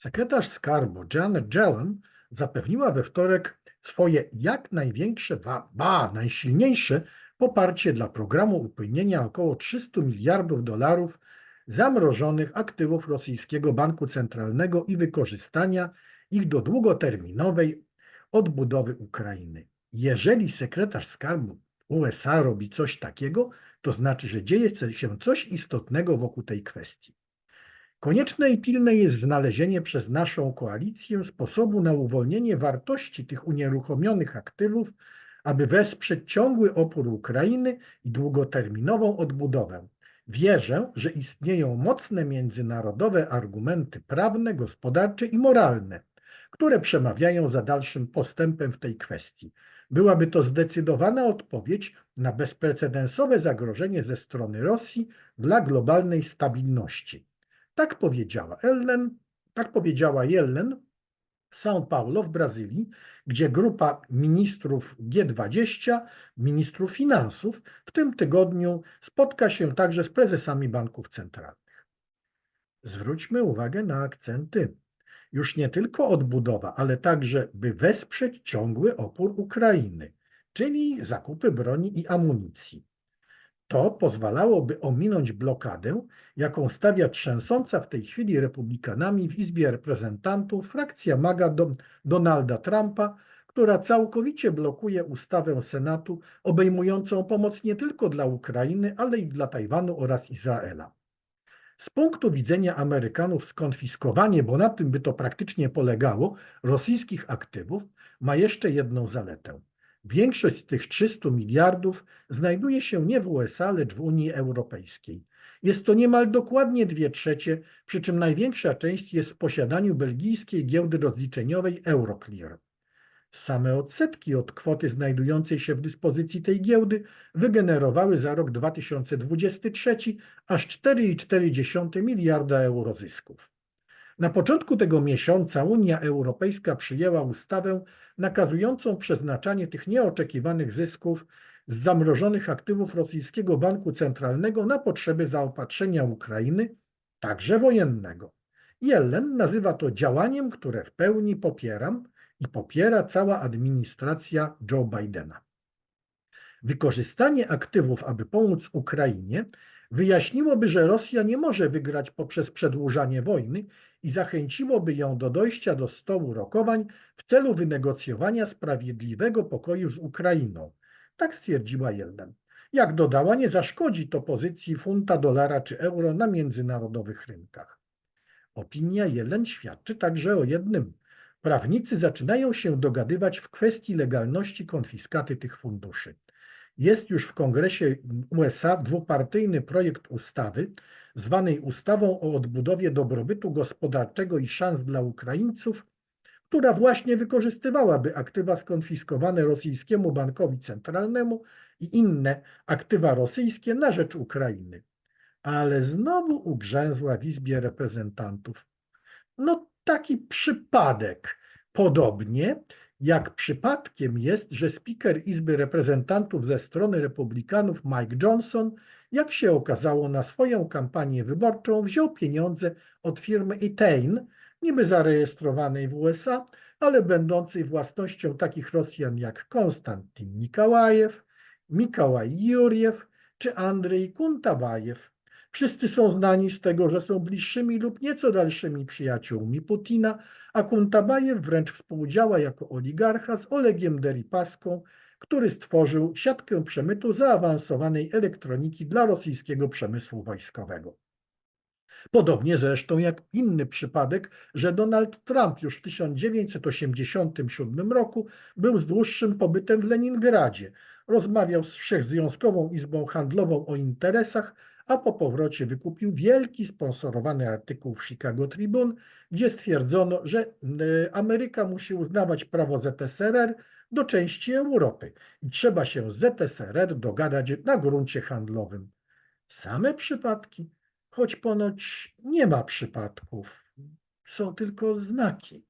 Sekretarz skarbu Janet Yellen zapewniła we wtorek swoje jak największe, ba, najsilniejsze poparcie dla programu upłynienia około 300 miliardów dolarów zamrożonych aktywów rosyjskiego banku centralnego i wykorzystania ich do długoterminowej odbudowy Ukrainy. Jeżeli sekretarz skarbu USA robi coś takiego, to znaczy, że dzieje się coś istotnego wokół tej kwestii. Konieczne i pilne jest znalezienie przez naszą koalicję sposobu na uwolnienie wartości tych unieruchomionych aktywów, aby wesprzeć ciągły opór Ukrainy i długoterminową odbudowę. Wierzę, że istnieją mocne międzynarodowe argumenty prawne, gospodarcze i moralne, które przemawiają za dalszym postępem w tej kwestii. Byłaby to zdecydowana odpowiedź na bezprecedensowe zagrożenie ze strony Rosji dla globalnej stabilności. Tak powiedziała Ellen, tak powiedziała Yellen w São Paulo w Brazylii, gdzie grupa ministrów G20, ministrów finansów w tym tygodniu spotka się także z prezesami banków centralnych. Zwróćmy uwagę na akcenty. Już nie tylko odbudowa, ale także by wesprzeć ciągły opór Ukrainy, czyli zakupy broni i amunicji. To pozwalałoby ominąć blokadę, jaką stawia trzęsąca w tej chwili republikanami w Izbie Reprezentantów frakcja MAGA Don Donalda Trumpa, która całkowicie blokuje ustawę Senatu obejmującą pomoc nie tylko dla Ukrainy, ale i dla Tajwanu oraz Izraela. Z punktu widzenia Amerykanów skonfiskowanie, bo na tym by to praktycznie polegało, rosyjskich aktywów ma jeszcze jedną zaletę. Większość z tych 300 miliardów znajduje się nie w USA, lecz w Unii Europejskiej. Jest to niemal dokładnie dwie trzecie, przy czym największa część jest w posiadaniu belgijskiej giełdy rozliczeniowej Euroclear. Same odsetki od kwoty znajdującej się w dyspozycji tej giełdy wygenerowały za rok 2023 aż 4,4 miliarda euro zysków. Na początku tego miesiąca Unia Europejska przyjęła ustawę nakazującą przeznaczanie tych nieoczekiwanych zysków z zamrożonych aktywów rosyjskiego banku centralnego na potrzeby zaopatrzenia Ukrainy, także wojennego. Yellen nazywa to działaniem, które w pełni popieram i popiera cała administracja Joe Bidena. Wykorzystanie aktywów, aby pomóc Ukrainie, wyjaśniłoby, że Rosja nie może wygrać poprzez przedłużanie wojny i zachęciłoby ją do dojścia do stołu rokowań w celu wynegocjowania sprawiedliwego pokoju z Ukrainą. Tak stwierdziła Yellen. Jak dodała, nie zaszkodzi to pozycji funta, dolara czy euro na międzynarodowych rynkach. Opinia Yellen świadczy także o jednym. Prawnicy zaczynają się dogadywać w kwestii legalności konfiskaty tych funduszy. Jest już w Kongresie USA dwupartyjny projekt ustawy, zwanej ustawą o odbudowie dobrobytu gospodarczego i szans dla Ukraińców, która właśnie wykorzystywałaby aktywa skonfiskowane rosyjskiemu bankowi centralnemu i inne aktywa rosyjskie na rzecz Ukrainy. Ale znowu ugrzęzła w Izbie Reprezentantów. No taki przypadek. Podobnie jak przypadkiem jest, że speaker Izby Reprezentantów ze strony Republikanów Mike Johnson, jak się okazało, na swoją kampanię wyborczą wziął pieniądze od firmy Etain, niby zarejestrowanej w USA, ale będącej własnością takich Rosjan jak Konstantin Nikałajew, Mikołaj Jurjew czy Andrzej Kuntabajew. Wszyscy są znani z tego, że są bliższymi lub nieco dalszymi przyjaciółmi Putina, a Kuntabajew wręcz współdziała jako oligarcha z Olegiem Deripaską, który stworzył siatkę przemytu zaawansowanej elektroniki dla rosyjskiego przemysłu wojskowego. Podobnie zresztą jak inny przypadek, że Donald Trump już w 1987 roku był z dłuższym pobytem w Leningradzie, rozmawiał z Wszechzwiązkową Izbą Handlową o interesach, a po powrocie wykupił wielki sponsorowany artykuł w Chicago Tribune, gdzie stwierdzono, że y, Ameryka musi uznawać prawo ZSRR do części Europy i trzeba się z ZSRR dogadać na gruncie handlowym. Same przypadki, choć ponoć nie ma przypadków, są tylko znaki.